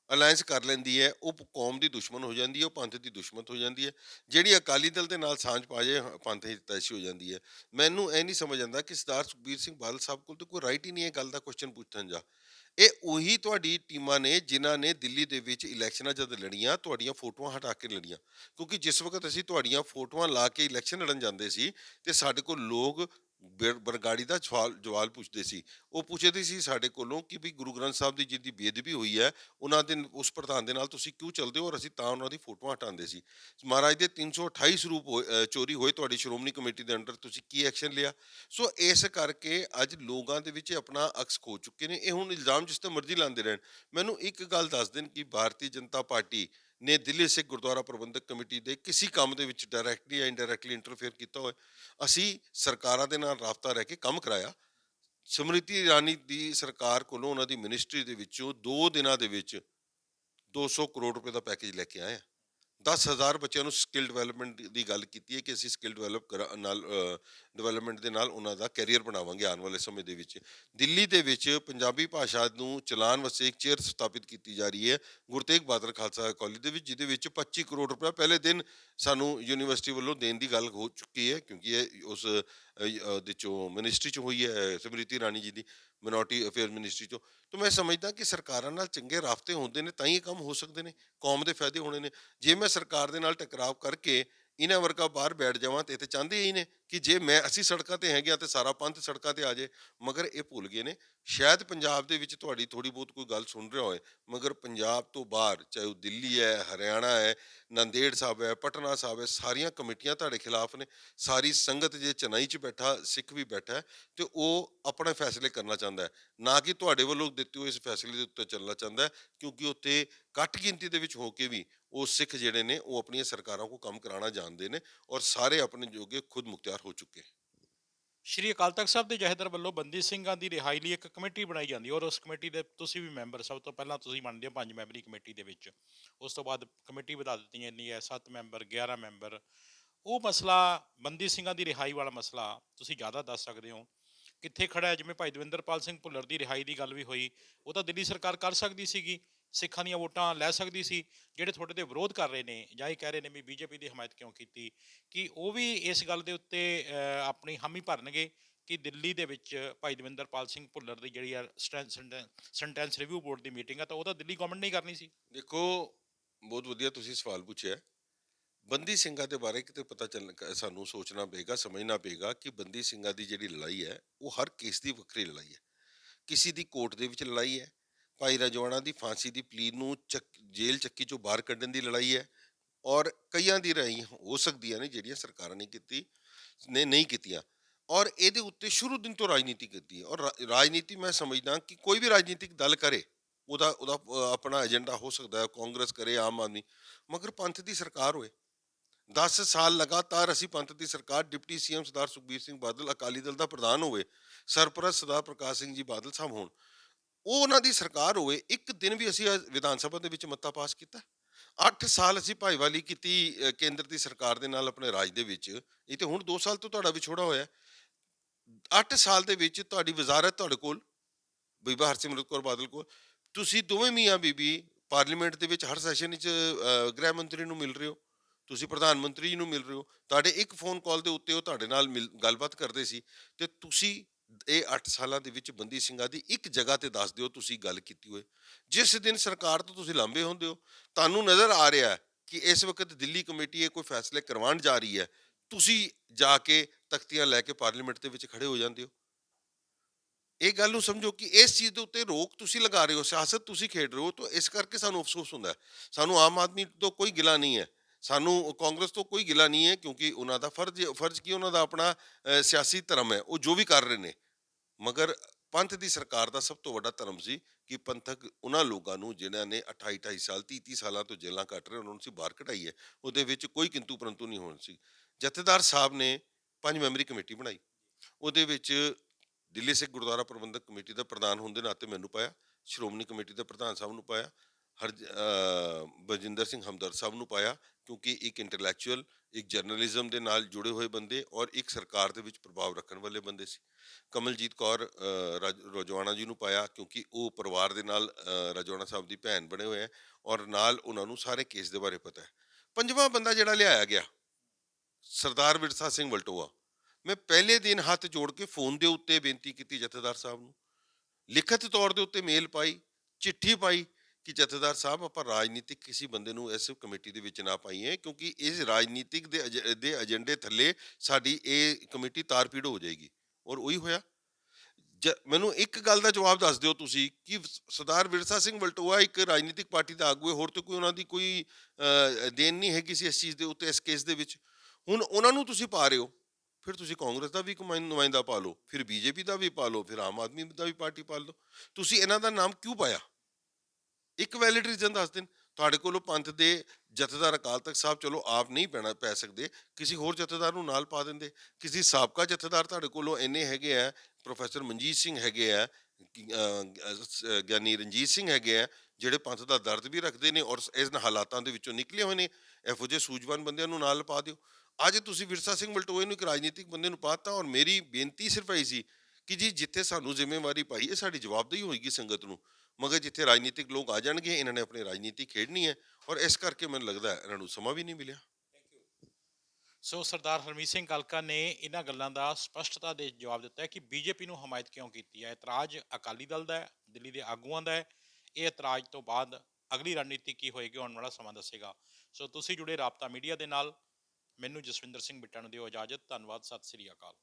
B: ਅਲਾਈਅੰਸ ਕਰ ਲੈਂਦੀ ਹੈ, ਉਹ ਕੌਮ ਦੀ ਦੁਸ਼ਮਣ ਹੋ ਜਾਂਦੀ ਹੈ, ਉਹ ਪੰਥ ਦੀ ਦੁਸ਼ਮਣ ਹੋ ਜਾਂਦੀ ਹੈ। ਜਿਹੜੀ ਅਕਾਲੀ ਦਲ ਦੇ ਨਾਲ ਸਾਂਝ ਪਾ ਜਾਏ ਪੰਥ ਦੀ ਹੋ ਜਾਂਦੀ ਹੈ। ਮੈਨੂੰ ਇਹ ਨਹੀਂ ਸਮਝ ਆਉਂਦਾ ਕਿ ਸਰਦਾਰ ਸੁਖਬੀਰ ਸਿੰਘ ਬਾਦਲ ਸਾਹਿਬ ਕੋਲ ਤਾਂ ਕੋਈ ਰਾਈਟ ਹੀ ਨਹੀਂ ਹੈ ਗੱਲ ਦਾ ਕੁਐਸਚਨ ਪੁੱਛਣ ਜਾ। ਇਹ ਉਹੀ ਤੁਹਾਡੀ ਟੀਮਾਂ ਨੇ ਜਿਨ੍ਹਾਂ ਨੇ ਦਿੱਲੀ ਦੇ ਵਿੱਚ ਇਲੈਕਸ਼ਨਾਂ ਜਦ ਲੜੀਆਂ, ਤੁਹਾਡੀਆਂ ਫੋਟੋਆਂ ਹਟਾ ਕੇ ਲੜੀਆਂ। ਕਿਉਂਕਿ ਜਿਸ ਵਕਤ ਅਸੀਂ ਤੁਹਾਡੀਆਂ ਫੋਟੋਆਂ ਲਾ ਕੇ ਇਲੈਕਸ਼ਨ ਲੜਨ ਜਾਂਦੇ ਸੀ ਤੇ ਸਾਡੇ ਕੋਲ ਲੋਕ ਬਰਗਾੜੀ ਦਾ ਸਵਾਲ ਜਵਾਲ ਪੁੱਛਦੇ ਸੀ। ਉਹ ਪੁੱਛਦੇ ਸੀ ਸਾਡੇ ਕੋਲੋਂ ਕਿ ਵੀ ਗੁਰੂ ਗ੍ਰੰਥ ਸਾਹਿਬ ਦੀ ਜਿਹਦੀ ਬੇਅਦਬੀ ਹੋਈ ਹੈ, ਉਹਨਾਂ ਦੇ ਉਸ ਪ੍ਰਧਾਨ ਦੇ ਨਾਲ ਤੁਸੀਂ ਕਿਉਂ ਚੱਲਦੇ ਹੋ ਔਰ ਅਸੀਂ ਤਾਂ ਉਹਨਾਂ ਦੀ ਫੋਟੋਆਂ ਹਟਾਉਂਦੇ ਸੀ। ਮਹਾਰਾਜ ਦੇ 328 ਸਰੂਪ ਹੋਏ- ਚੋਰੀ ਹੋਏ ਤੁਹਾਡੀ ਸ਼੍ਰੋਮਣੀ ਕਮੇਟੀ ਦੇ ਅੰਡਰ, ਤੁਸੀਂ ਕੀ ਐਕਸ਼ਨ ਲਿਆ? ਸੋ ਇਸ ਕਰਕੇ ਅੱਜ ਲੋਕਾਂ ਦੇ ਵਿੱਚ ਆਪਣਾ ਅਕਸ ਖੋ ਚੁੱਕੇ ਨੇ। ਇਹ ਹੁਣ ਇਲਜ਼ਾਮ ਜਿਸ ਤੇ ਮਰਜ਼ੀ ਲਾਉਂਦੇ ਰਹਿਣ। ਮੈਨੂੰ ਇੱਕ ਗੱਲ ਦੱਸ ਦੇਣ ਕਿ ਭਾਰਤੀ ਜਨਤਾ ਪਾਰਟੀ ਨੇ ਦਿੱਲੀ ਸਿੱਖ ਗੁਰਦੁਆਰਾ ਪ੍ਰਬੰਧਕ ਕਮੇਟੀ ਦੇ ਕਿਸੇ ਕੰਮ ਦੇ ਵਿੱਚ ਡਾਇਰੈਕਟਲੀ ਜਾਂ ਇਨਡਾਇਰੈਕਟਲੀ ਇੰਟਰਫੇਅਰ ਕੀਤਾ ਹੋਇਆ। ਅਸੀਂ ਸਰਕਾਰਾਂ ਦੇ ਨਾਲ ਰਾਬਤਾ ਰਹਿ ਕੇ ਕੰਮ ਕਰਾਇਆ। ਸਮ੍ਰਿਤੀ ਇਰਾਨੀ ਦੀ ਸਰਕਾਰ ਕੋਲੋਂ ਉਹਨਾਂ ਦੀ ਮਿਨਿਸਟਰੀ ਦੇ ਵਿੱਚੋਂ 2 ਦਿਨਾਂ ਦੇ ਵਿੱਚ 200 ਕਰੋੜ ਰੁਪਏ ਦਾ ਪੈਕੇਜ ਲੈ ਕੇ ਆਏ ਆ। 10000 ਬੱਚਿਆਂ ਨੂੰ ਸਕਿੱਲ ਡਿਵੈਲਪਮੈਂਟ ਦੀ ਗੱਲ ਕੀਤੀ ਹੈ ਕਿ ਅਸੀਂ ਸਕਿੱਲ ਡਿਵੈਲਪ ਨਾਲ ਡਿਵੈਲਪਮੈਂਟ ਦੇ ਨਾਲ ਉਹਨਾਂ ਦਾ ਕੈਰੀਅਰ ਬਣਾਵਾਂਗੇ ਆਉਣ ਵਾਲੇ ਸਮੇਂ ਦੇ ਵਿੱਚ। ਦਿੱਲੀ ਦੇ ਵਿੱਚ ਪੰਜਾਬੀ ਭਾਸ਼ਾ ਨੂੰ ਚਲਾਉਣ ਵਾਸਤੇ ਇੱਕ ਚੇਅਰ ਸਥਾਪਿਤ ਕੀਤੀ ਜਾ ਰਹੀ ਹੈ ਗੁਰੂ ਤੇਗ ਬਹਾਦਰ ਖਾਲਸਾ ਕਾਲਜ ਦੇ ਵਿੱਚ ਜਿਹਦੇ ਵਿੱਚ 25 ਕਰੋੜ ਰੁਪਏ ਪਹਿਲੇ ਦਿਨ ਸਾਨੂੰ ਯੂਨੀਵਰਸਿਟੀ ਵੱਲੋਂ ਦੇਣ ਦੀ ਗੱਲ ਹੋ ਚੁੱਕੀ ਹੈ ਕਿਉਂਕਿ ਇਹ ਉਸ ਅ, ਅ, ਦੇ ਚੋਂ ਮਿਨਿਸਟਰੀ ਚ ਹੋਈ ਹੈ ਸਮ੍ਰਿਤੀ ਰਾਣੀ ਜੀ ਦੀ। ਮਿਨੋਰਟੀ ਅਫੇਅਰ ਮਿਨਿਸਟਰੀ ਚੋਂ, ਤਾਂ ਮੈਂ ਸਮਝਦਾ ਕਿ ਸਰਕਾਰਾਂ ਨਾਲ ਚੰਗੇ ਰਾਬਤੇ ਹੁੰਦੇ ਨੇ, ਤਾਂ ਹੀ ਇਹ ਕੰਮ ਹੋ ਸਕਦੇ ਨੇ, ਕੌਮ ਦੇ ਫਾਇਦੇ ਹੋਣੇ ਨੇ। ਜੇ ਮੈਂ ਸਰਕਾਰ ਦੇ ਨਾਲ ਟਕਰਾਵ ਕਰਕੇ ਇਹਨਾਂ ਵਰਗਾ ਬਾਹਰ ਬੈਠ ਜਾਵਾਂ ਤੇ ਇਹ ਤੇ ਚਾਹੁੰਦੇ ਹੀ ਨੇ ਕਿ ਜੇ ਮੈਂ, ਅਸੀਂ ਸੜਕਾਂ ਤੇ ਹੈਗੇ ਆ ਤੇ ਸਾਰਾ ਪੰਥ ਸੜਕਾਂ ਤੇ ਆ ਜਾਏ, ਮਗਰ ਇਹ ਭੁੱਲ ਗਏ ਨੇ। ਸ਼ਾਇਦ ਪੰਜਾਬ ਦੇ ਵਿੱਚ ਤੁਹਾਡੀ ਥੋੜੀ ਬਹੁਤ ਕੋਈ ਗੱਲ ਸੁਣ ਰਿਹਾ ਹੋਏ, ਮਗਰ ਪੰਜਾਬ ਤੋਂ ਬਾਹਰ, ਚਾਹੇ ਉਹ ਦਿੱਲੀ ਹੈ, ਹਰਿਆਣਾ ਹੈ, ਨੰਦੇੜ ਸਾਹਿਬ ਹੈ, ਪਟਨਾ ਸਾਹਿਬ ਹੈ, ਸਾਰੀਆਂ ਕਮੇਟੀਆਂ ਤੁਹਾਡੇ ਖਿਲਾਫ ਨੇ। ਸਾਰੀ ਸੰਗਤ ਜੇ ਚੇਨਈ 'ਚ ਬੈਠਾ, ਸਿੱਖ ਵੀ ਬੈਠਾ ਹੈ, ਤੇ ਉਹ ਆਪਣੇ ਫੈਸਲੇ ਕਰਨਾ ਚਾਹੁੰਦਾ ਹੈ। ਨਾ ਕਿ ਤੁਹਾਡੇ ਵੱਲੋਂ ਦਿੱਤੇ ਹੋਏ ਇਸ ਫੈਸਲੇ ਦੇ ਉੱਤੇ ਚੱਲਣਾ ਚਾਹੁੰਦਾ ਹੈ, ਕਿਉਂਕਿ ਉੱਥੇ ਘੱਟ ਗਿਣਤੀ ਦੇ ਵਿੱਚ ਹੋ ਕੇ ਵੀ ਉਹ ਸਿੱਖ ਜਿਹੜੇ ਨੇ, ਉਹ ਆਪਣੀਆਂ ਸਰਕਾਰਾਂ ਕੋ ਕੰਮ ਕਰਾਉਣਾ ਜਾਣਦੇ ਨੇ ਔਰ ਸਾਰੇ ਆਪਣੇ ਜੋਗੇ ਖੁਦ ਮੁਖਤਿਆਰ ਹੋ ਚੁੱਕੇ
A: ਸ਼੍ਰੀ ਅਕਾਲ ਤਖਤ ਸਾਹਿਬ ਦੇ ਜਹੇਦਾਰ ਵੱਲੋਂ ਬੰਦੀ ਸਿੰਘਾਂ ਦੀ ਰਿਹਾਈ ਲਈ ਇੱਕ ਕਮੇਟੀ ਬਣਾਈ ਜਾਂਦੀ ਔਰ ਉਸ ਕਮੇਟੀ ਦੇ ਤੁਸੀਂ ਵੀ ਮੈਂਬਰ, ਸਭ ਤੋਂ ਪਹਿਲਾਂ ਤੁਸੀਂ ਬਣਦੇ ਹੋ ਪੰਜ ਮੈਂਬਰੀ ਕਮੇਟੀ ਦੇ ਵਿੱਚ। ਉਸ ਤੋਂ ਬਾਅਦ ਕਮੇਟੀ ਵਧਾ ਦਿੱਤੀ ਜਾਂਦੀ ਹੈ 7 ਮੈਂਬਰ 11 ਮੈਂਬਰ। ਉਹ ਮਸਲਾ, ਬੰਦੀ ਸਿੰਘਾਂ ਦੀ ਰਿਹਾਈ ਵਾਲਾ ਮਸਲਾ, ਤੁਸੀਂ ਜ਼ਿਆਦਾ ਦੱਸ ਸਕਦੇ ਹੋ। ਕਿੱਥੇ ਖੜਾ ਹੈ? ਜਿਵੇਂ ਭਾਈ ਦਵਿੰਦਰਪਾਲ ਸਿੰਘ ਭੁੱਲਰ ਦੀ ਰਿਹਾਈ ਦੀ ਗੱਲ ਵੀ ਹੋਈ, ਉਹ ਤਾਂ ਦਿੱਲੀ ਸਰਕਾਰ ਕਰ ਸਕਦੀ ਸੀਗੀ। ਸਿੱਖਾਂ ਦੀਆਂ ਵੋਟਾਂ ਲੈ ਸਕਦੀ ਸੀ, ਜਿਹੜੇ ਤੁਹਾਡੇ ਤੇ ਵਿਰੋਧ ਕਰ ਰਹੇ ਨੇ ਜਾਂ ਇਹ ਕਹਿ ਰਹੇ ਨੇ ਵੀ ਬੀਜੇਪੀ ਦੀ ਹਮਾਇਤ ਕਿਉਂ ਕੀਤੀ, ਕਿ ਉਹ ਵੀ ਇਸ ਗੱਲ ਦੇ ਉੱਤੇ ਆਪਣੀ ਹਾਮੀ ਭਰਨਗੇ ਕਿ ਦਿੱਲੀ ਦੇ ਵਿੱਚ ਭਾਈ ਦਵਿੰਦਰਪਾਲ ਸਿੰਘ ਭੁੱਲਰ ਦੀ ਜਿਹੜੀ ਆ ਸੈਂਟੈਂਸ ਰਿਵਿਊ ਬੋਰਡ ਦੀ ਮੀਟਿੰਗ ਆ, ਤਾਂ ਉਹ ਤਾਂ ਦਿੱਲੀ ਗਵਰਨਮੈਂਟ ਨਹੀਂ ਕਰਨੀ ਸੀ।
B: ਦੇਖੋ, ਬਹੁਤ ਵਧੀਆ ਤੁਸੀਂ ਸਵਾਲ ਪੁੱਛਿਆ। ਬੰਦੀ ਸਿੰਘਾਂ ਦੇ ਬਾਰੇ ਕਿਤੇ ਪਤਾ ਚੱਲ, ਸਾਨੂੰ ਸੋਚਣਾ ਪਏਗਾ, ਸਮਝਣਾ ਪਏਗਾ ਕਿ ਬੰਦੀ ਸਿੰਘਾਂ ਦੀ ਜਿਹੜੀ ਲੜਾਈ ਹੈ, ਉਹ ਹਰ ਕੇਸ ਦੀ ਵੱਖਰੀ ਲੜਾਈ ਹੈ। ਕਿਸੇ ਦੀ ਕੋਰਟ ਦੇ ਵਿੱਚ ਲੜਾਈ ਹੈ ਭਾਈ ਰਜਵਾੜਾ ਦੀ ਫਾਂਸੀ ਦੀ ਪਲੀਰ ਨੂੰ ਚੱਕ, ਜੇਲ੍ਹ ਚੱਕੀ ਚੋਂ ਬਾਹਰ ਕੱਢਣ ਦੀ ਲੜਾਈ ਹੈ ਔਰ ਕਈਆਂ ਦੀ ਲੜਾਈ ਹੋ ਸਕਦੀਆਂ ਨੇ ਜਿਹੜੀਆਂ ਸਰਕਾਰਾਂ ਨੇ ਕੀਤੀ, ਨੇ ਨਹੀਂ ਕੀਤੀਆਂ ਔਰ ਇਹਦੇ ਉੱਤੇ ਸ਼ੁਰੂ ਦਿਨ ਤੋਂ ਰਾਜਨੀਤੀ ਕੀਤੀ ਔਰ ਰਾਜਨੀਤੀ ਮੈਂ ਸਮਝਦਾ ਕਿ ਕੋਈ ਵੀ ਰਾਜਨੀਤਿਕ ਦਲ ਕਰੇ, ਉਹਦਾ ਉਹਦਾ ਆਪਣਾ ਏਜੰਡਾ ਹੋ ਸਕਦਾ ਹੈ, ਕਾਂਗਰਸ ਕਰੇ, ਆਮ ਆਦਮੀ, ਮਗਰ ਪੰਥ ਦੀ ਸਰਕਾਰ ਹੋਏ। 10 ਸਾਲ ਲਗਾਤਾਰ ਅਸੀਂ ਪੰਥ ਦੀ ਸਰਕਾਰ, ਡਿਪਟੀ ਸੀਐਮ ਸਰਦਾਰ ਸੁਖਬੀਰ ਸਿੰਘ ਬਾਦਲ ਅਕਾਲੀ ਦਲ ਦਾ ਪ੍ਰਧਾਨ ਹੋਵੇ, ਸਰਪ੍ਰਸਤ ਸਰਦਾਰ ਪ੍ਰਕਾਸ਼ ਸਿੰਘ ਜੀ ਬਾਦਲ ਸਾਹਿਬ ਹੋਣ ਉਹ ਉਹਨਾਂ ਦੀ ਸਰਕਾਰ ਹੋਵੇ, ਇੱਕ ਦਿਨ ਵੀ ਅਸੀਂ ਵਿਧਾਨ ਸਭਾ ਦੇ ਵਿੱਚ ਮਤਾ ਪਾਸ ਕੀਤਾ। 8 ਸਾਲ ਅਸੀਂ ਭਾਈਵਾਲੀ ਕੀਤੀ ਕੇਂਦਰ ਦੀ ਸਰਕਾਰ ਦੇ ਨਾਲ ਆਪਣੇ ਰਾਜ ਦੇ ਵਿੱਚ। ਇਹ ਤੇ ਹੁਣ 2 ਸਾਲ ਤੋਂ ਤੁਹਾਡਾ ਵਿਛੋੜਾ ਹੋਇਆ। 8 ਸਾਲ ਦੇ ਵਿੱਚ ਤੁਹਾਡੀ ਵਜ਼ਾਰਤ ਤੁਹਾਡੇ ਕੋਲ ਬੀਬਾ ਹਰਸਿਮਰਤ ਕੌਰ ਬਾਦਲ ਕੋਲ। ਤੁਸੀਂ ਦੋਵੇਂ ਮੀਆਂ ਬੀਬੀ ਪਾਰਲੀਮੈਂਟ ਦੇ ਵਿੱਚ ਹਰ ਸੈਸ਼ਨ ਵਿੱਚ ਗ੍ਰਹਿ ਮੰਤਰੀ ਨੂੰ ਮਿਲ ਰਹੇ ਹੋ। ਤੁਸੀਂ ਪ੍ਰਧਾਨ ਮੰਤਰੀ ਜੀ ਨੂੰ ਮਿਲ ਰਹੇ ਹੋ। ਤੁਹਾਡੇ ਇੱਕ ਫੋਨ ਕਾਲ ਦੇ ਉੱਤੇ ਉਹ ਤੁਹਾਡੇ ਨਾਲ ਮਿਲ- ਗੱਲਬਾਤ ਕਰਦੇ ਸੀ। ਤੇ ਤੁਸੀਂ ਇਹ 8 ਸਾਲਾਂ ਦੇ ਵਿੱਚ ਬੰਦੀ ਸਿੰਘਾਂ ਦੀ ਇੱਕ ਜਗ੍ਹਾ ਤੇ ਦੱਸ ਦਿਓ ਤੁਸੀਂ ਗੱਲ ਕੀਤੀ ਹੋਏ। ਜਿਸ ਦਿਨ ਸਰਕਾਰ ਤੋਂ ਤੁਸੀਂ ਲਾਂਬੇ ਹੁੰਦੇ ਹੋ, ਤੁਹਾਨੂੰ ਨਜ਼ਰ ਆ ਰਿਹਾ ਕਿ ਇਸ ਵਕਤ ਦਿੱਲੀ ਕਮੇਟੀ ਇਹ ਕੋਈ ਫੈਸਲੇ ਕਰਵਾਉਣ ਜਾ ਰਹੀ ਹੈ। ਤੁਸੀਂ ਜਾ ਕੇ ਤਖਤੀਆਂ ਲੈ ਕੇ ਪਾਰਲੀਮੈਂਟ ਦੇ ਵਿੱਚ ਖੜੇ ਹੋ ਜਾਂਦੇ ਹੋ। ਇਹ ਗੱਲ ਨੂੰ ਸਮਝੋ ਕਿ ਇਸ ਚੀਜ਼ ਦੇ ਉੱਤੇ ਰੋਕ ਤੁਸੀਂ ਲਗਾ ਰਹੇ ਹੋ, ਸਿਆਸਤ ਤੁਸੀਂ ਖੇਡ ਰਹੇ ਹੋ, ਤਾਂ ਇਸ ਕਰਕੇ ਸਾਨੂੰ ਅਫਸੋਸ ਹੁੰਦਾ ਸਾਨੂੰ ਆਮ ਆਦਮੀ ਤੋਂ ਕੋਈ ਗਿਲਾ ਨਹੀਂ ਹੈ। ਸਾਨੂੰ ਕਾਂਗਰਸ ਤੋਂ ਕੋਈ ਗਿਲਾ ਨਹੀਂ ਹੈ, ਕਿਉਂਕਿ ਉਹਨਾਂ ਦਾ ਫਰਜ਼ ਫਰਜ਼ ਕੀ ਉਹਨਾਂ ਦਾ ਆਪਣਾ ਸਿਆਸੀ ਧਰਮ ਹੈ, ਉਹ ਜੋ ਵੀ ਕਰ ਰਹੇ ਨੇ। ਮਗਰ ਪੰਥ ਦੀ ਸਰਕਾਰ ਦਾ ਸਭ ਤੋਂ ਵੱਡਾ ਧਰਮ ਸੀ ਕਿ ਪੰਥਕ ਉਹਨਾਂ ਲੋਕਾਂ ਨੂੰ, ਜਿਨ੍ਹਾਂ ਨੇ 28 28 ਸਾਲ 30 30 ਸਾਲਾਂ ਤੋਂ ਜੇਲ੍ਹਾਂ ਕੱਟ ਰਹੇ, ਉਹਨਾਂ ਨੂੰ ਸੀ ਬਾਹਰ ਕਢਾਈ ਹੈ, ਉਹਦੇ ਵਿੱਚ ਕੋਈ ਕਿੰਤੂ ਪਰੰਤੂ ਨਹੀਂ ਹੋਣ ਸੀ। ਜਥੇਦਾਰ ਸਾਹਿਬ ਨੇ ਪੰਜ ਮੈਂਬਰੀ ਕਮੇਟੀ ਬਣਾਈ। ਉਹਦੇ ਵਿੱਚ ਦਿੱਲੀ ਸਿੱਖ ਗੁਰਦੁਆਰਾ ਪ੍ਰਬੰਧਕ ਕਮੇਟੀ ਦਾ ਪ੍ਰਧਾਨ ਹੋਣ ਦੇ ਨਾਤੇ ਮੈਨੂੰ ਪਾਇਆ, ਸ਼੍ਰੋਮਣੀ ਕਮੇਟੀ ਦੇ ਪ੍ਰਧਾਨ ਸਾਹਿਬ ਨੂੰ ਪਾਇਆ ਹਰ ਬਜਿੰਦਰ ਸਿੰਘ ਹਮਦਰ ਸਾਹਿਬ ਨੂੰ ਪਾਇਆ ਕਿਉਂਕਿ ਇੱਕ ਇੰਟੈਲੈਕਚੁਅਲ ਇੱਕ ਜਰਨਲਿਜ਼ਮ ਦੇ ਨਾਲ ਜੁੜੇ ਹੋਏ ਬੰਦੇ ਔਰ ਇੱਕ ਸਰਕਾਰ ਦੇ ਵਿੱਚ ਪ੍ਰਭਾਵ ਰੱਖਣ ਵਾਲੇ ਬੰਦੇ ਸੀ। ਕਮਲਜੀਤ ਕੌਰ ਅ, ਰਾਜ- ਰੋਜਵਾਣਾ ਜੀ ਨੂੰ ਪਾਇਆ ਕਿਉਂਕਿ ਉਹ ਪਰਿਵਾਰ ਦੇ ਨਾਲ ਰਜਵਾਣਾ ਸਾਹਿਬ ਦੀ ਭੈਣ ਬਣੇ ਹੋਏ ਹੈ ਔਰ ਨਾਲ ਉਹਨਾਂ ਨੂੰ ਸਾਰੇ ਕੇਸ ਦੇ ਬਾਰੇ ਪਤਾ ਹੈ। ਪੰਜਵਾਂ ਬੰਦਾ ਜਿਹੜਾ ਲਿਆਇਆ ਗਿਆ ਸਰਦਾਰ ਵਿਰਸਾ ਸਿੰਘ ਵਲਟੋਆ। ਮੈਂ ਪਹਿਲੇ ਦਿਨ ਹੱਥ ਜੋੜ ਕੇ ਫੋਨ ਦੇ ਉੱਤੇ ਬੇਨਤੀ ਕੀਤੀ ਜਥੇਦਾਰ ਸਾਹਿਬ ਨੂੰ। ਲਿਖਤ ਤੌਰ ਦੇ ਉੱਤੇ ਮੇਲ ਪਾਈ ਚਿੱਠੀ ਪਾਈ ਕਿ ਜਥੇਦਾਰ ਸਾਹਿਬ ਆਪਾਂ ਰਾਜਨੀਤਿਕ ਕਿਸੇ ਬੰਦੇ ਨੂੰ ਇਸ ਕਮੇਟੀ ਦੇ ਵਿੱਚ ਨਾ ਪਾਈਏ ਕਿਉਂਕਿ ਇਸ ਰਾਜਨੀਤਿਕ ਦੇ ਏਜ- ਦੇ ਏਜੰਡੇ ਥੱਲੇ ਸਾਡੀ ਇਹ ਕਮੇਟੀ ਤਾਰਪੀੜ ਹੋ ਜਾਏਗੀ। ਔਰ ਉਹੀ ਹੋਇਆ। ਜ- ਮੈਨੂੰ ਇੱਕ ਗੱਲ ਦਾ ਜਵਾਬ ਦੱਸ ਦਿਓ ਤੁਸੀਂ ਕਿ ਸਰਦਾਰ ਵਿਰਸਾ ਸਿੰਘ ਵਲਟੋਆ ਇੱਕ ਰਾਜਨੀਤਿਕ ਪਾਰਟੀ ਦਾ ਆਗੂ ਹੈ ਹੋਰ ਤੇ ਕੋਈ ਉਹਨਾਂ ਦੀ ਕੋਈ ਅਹ, ਦੇਣ ਨਹੀਂ ਹੈਗੀ ਸੀ ਇਸ ਚੀਜ਼ ਦੇ ਉੱਤੇ ਇਸ ਕੇਸ ਦੇ ਵਿੱਚ। ਹੁਣ ਉਹਨਾਂ ਨੂੰ ਤੁਸੀਂ ਪਾ ਰਹੇ ਹੋ ਫਿਰ ਤੁਸੀਂ ਕਾਂਗਰਸ ਦਾ ਵੀ ਇੱਕ ਨੁਮਾਇੰ- ਨੁਮਾਇੰਦਾ ਪਾ ਲਓ ਫਿਰ ਬੀਜੇਪੀ ਦਾ ਵੀ ਪਾ ਲਓ ਫਿਰ ਆਮ ਆਦਮੀ ਦਾ ਵੀ ਪਾਰਟੀ ਪਾ ਲਓ। ਤੁਸੀਂ ਇਹਨਾਂ ਦਾ ਨਾਮ ਕਿਉਂ ਪਾਇਆ? ਇੱਕ ਵੈਲਿਡ ਰੀਜ਼ਨ ਦੱਸ ਦੇਣ। ਤੁਹਾਡੇ ਕੋਲੋਂ ਪੰਥ ਦੇ ਜਥੇਦਾਰ ਅਕਾਲ ਤਖਤ ਸਾਹਿਬ ਚਲੋ ਆਪ ਨਹੀਂ ਪੈਣਾ, ਪੈ ਸਕਦੇ। ਕਿਸੇ ਹੋਰ ਜਥੇਦਾਰ ਨੂੰ ਨਾਲ ਪਾ ਦਿੰਦੇ। ਕਿਸੇ ਸਾਬਕਾ ਜਥੇਦਾਰ ਤੁਹਾਡੇ ਕੋਲੋਂ ਇੰਨੇ ਹੈਗੇ ਆ, ਪ੍ਰੋਫੈਸਰ ਮਨਜੀਤ ਸਿੰਘ ਹੈਗੇ ਆ ਗਿਆਨੀ ਰਣਜੀਤ ਸਿੰਘ ਹੈਗੇ ਆ, ਜਿਹੜੇ ਪੰਥ ਦਾ ਦਰਦ ਵੀ ਰੱਖਦੇ ਨੇ ਔਰ ਇਸ ਹਾਲਾਤਾਂ ਦੇ ਵਿੱਚੋਂ ਨਿਕਲੇ ਹੋਏ ਨੇ, ਇਹੋ ਜਿਹੇ ਸੂਝਵਾਨ ਬੰਦਿਆਂ ਨੂੰ ਨਾਲ ਪਾ ਦਿਓ। ਅੱਜ ਤੁਸੀਂ ਵਿਰਸਾ ਸਿੰਘ ਮਲਟੋਏ ਨੂੰ ਇੱਕ ਰਾਜਨੀਤਿਕ ਬੰਦੇ ਨੂੰ ਪਾਤਾ ਔਰ ਮੇਰੀ ਬੇਨਤੀ ਸਿਰਫ ਇਹ ਸੀ ਕਿ ਜੀ ਜਿੱਥੇ ਸਾਨੂੰ ਜ਼ਿੰਮੇਵਾਰੀ ਪਾਈ ਹੈ, ਸਾਡੀ ਜਵਾਬਦੇਹੀ ਹੋਏਗੀ ਸੰਗਤ ਨੂੰ। ਮਗਰ ਜਿੱਥੇ ਰਾਜਨੀਤਿਕ ਲੋਕ ਆ ਜਾਣਗੇ, ਇਹਨਾਂ ਨੇ ਆਪਣੀ ਰਾਜਨੀਤੀ ਖੇਡਣੀ ਹੈ ਔਰ ਇਸ ਕਰਕੇ ਮੈਨੂੰ ਲੱਗਦਾ ਇਹਨਾਂ ਨੂੰ ਸਮਾਂ ਵੀ ਨਹੀਂ ਮਿਲਿਆ।
A: ਸੋ ਸਰਦਾਰ ਹਰਮੀਤ ਸਿੰਘ ਕਲਕਾ ਨੇ ਇਹਨਾਂ ਗੱਲਾਂ ਦਾ ਸਪਸ਼ਟਤਾ ਦੇ ਜਵਾਬ ਦਿੱਤਾ ਹੈ ਕਿ ਬੀਜੇਪੀ ਨੂੰ ਹਮਾਇਤ ਕਿਉਂ ਕੀਤੀ ਹੈ? ਇਤਰਾਜ਼ ਅਕਾਲੀ ਦਲ ਦਾ ਹੈ, ਦਿੱਲੀ ਦੇ ਆਗੂਆਂ ਦਾ ਹੈ। ਇਹ ਇਤਰਾਜ਼ ਤੋਂ ਬਾਅਦ ਅਗਲੀ ਰਣਨੀਤੀ ਕੀ ਹੋਏਗੀ ਆਉਣ ਵਾਲਾ ਸਮਾਂ ਦੱਸੇਗਾ। ਸੋ ਤੁਸੀਂ ਜੁੜੇ ਰਾਬਤਾ ਮੀਡੀਆ ਦੇ ਨਾਲ, ਮੈਨੂੰ ਜਸਵਿੰਦਰ ਸਿੰਘ ਬਿੱਟਾ ਨੂੰ ਦਿਓ ਇਜਾਜ਼ਤ, ਧੰਨਵਾਦ, ਸਤਿ ਸ੍ਰੀ ਅਕਾਲ।